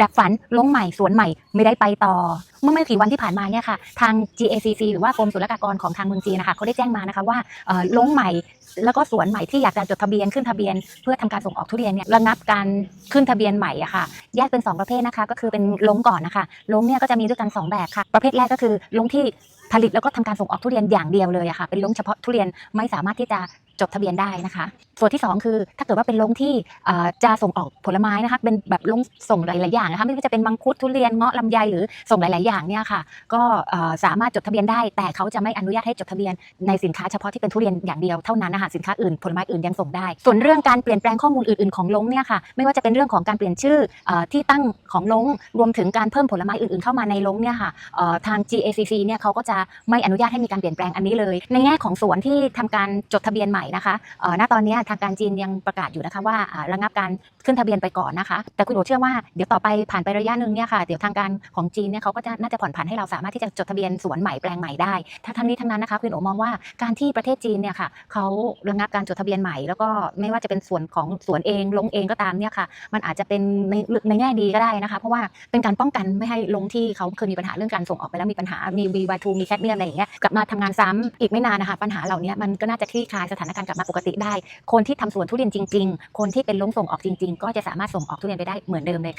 ดับฝันลงใหม่สวนใหม่ไม่ได้ไปต่อ เมื่อไม่กี่วันที่ผ่านมาเนี่ยค่ะทาง GACC หรือว่ากรมศุลกากรของทางเมืองจีนนะคะเขาได้แจ้งมานะคะว่าลงใหม่แล้วก็สวนใหม่ที่อยากจะจดทะเบียนขึ้นทะเบียน เพื่อทำการส่งออกทุเรียนเนี่ยระงับการขึ้นทะเบียนใหม่อะค่ะ แยกเป็น 2 ประเภทนะคะ ก็คือเป็นลงก่อนนะคะลงเนี่ยก็จะมีด้วยกัน 2 แบบค่ะ ประเภทแรกก็คือลงที่ผลิตแล้วก็ทำการส่งออกทุเรียนอย่างเดียวเลยอะค่ะ เป็นลงเฉพาะทุเรียนไม่สามารถที่จะ จดทะเบียนได้นะคะ ส่วนที่ 2 คือ ถ้าเกิดว่าเป็นลงที่จะส่งออกผลไม้นะคะเป็นแบบลงส่งหลาย ๆ อย่างนะคะไม่ว่าจะเป็นมังคุดทุเรียนเงาะลำไยหรือส่งหลาย ๆ อย่างเนี่ยค่ะ ก็สามารถจดทะเบียนได้ แต่เขาจะไม่อนุญาตให้จดทะเบียนในสินค้าเฉพาะที่เป็นทุเรียนอย่างเดียวเท่านั้นนะคะสินค้าอื่นผลไม้อื่นยังส่งได้ ส่วนเรื่องการเปลี่ยนแปลงข้อมูลอื่น ๆ ของลงเนี่ยค่ะไม่ว่าจะเป็นเรื่องของการเปลี่ยนชื่ออที่ตั้งของลงรวมถึงการเพิ่มผลไม้อื่น ๆ เข้ามาในลงเนี่ยค่ะทาง GACC เนี่ยเขาก็จะไม่อนุญาตให้มีการเปลี่ยนแปลงอันนี้เลย ในแง่ของสวนที่ทำการจดทะเบียนใหม่นะคะณตอนนี้ทางการจีนยังประกาศอยู่นะคะว่าระงับการขึ้นทะเบียนไปก่อนนะคะ แต่คุณโอเชื่อว่าเดี๋ยวต่อไปผ่านไประยะหนึ่งเนี่ยค่ะเดี๋ยวทางการของจีนเนี่ยเขาก็จะน่าจะผ่อนผันให้เราสามารถที่จะจดทะเบียนสวนใหม่แปลงใหม่ได้ทั้งทั้งนี้ทั้งนั้นนะคะคุณโอมองว่าการที่ประเทศจีนเนี่ยค่ะเขาระงับการจดทะเบียนใหม่ แล้วก็ไม่ว่าจะเป็นส่วนของสวนเองลงเองก็ตามเนี่ยค่ะ มันอาจจะเป็นในในแง่ดีก็ได้นะคะ เพราะว่าเป็นการป้องกันไม่ให้ลงที่เขาเคยมีปัญหาเรื่องการส่งออกไปแล้วมีปัญหามี V2 มีแคดเมียมอะไรอย่างเงี้ยกลับมาทำงานซ้ำอีกไม่นานนะคะปัญหาเหล่านี้มันก็น่าจะคลี่คลายสถานการกลับมาปกติได้ คนที่ทำสวนทุเรียนจริง ๆ คนที่เป็นลงส่งออกจริง ๆ ก็จะสามารถส่งออกทุเรียนไปได้เหมือนเดิมเลยค่ะ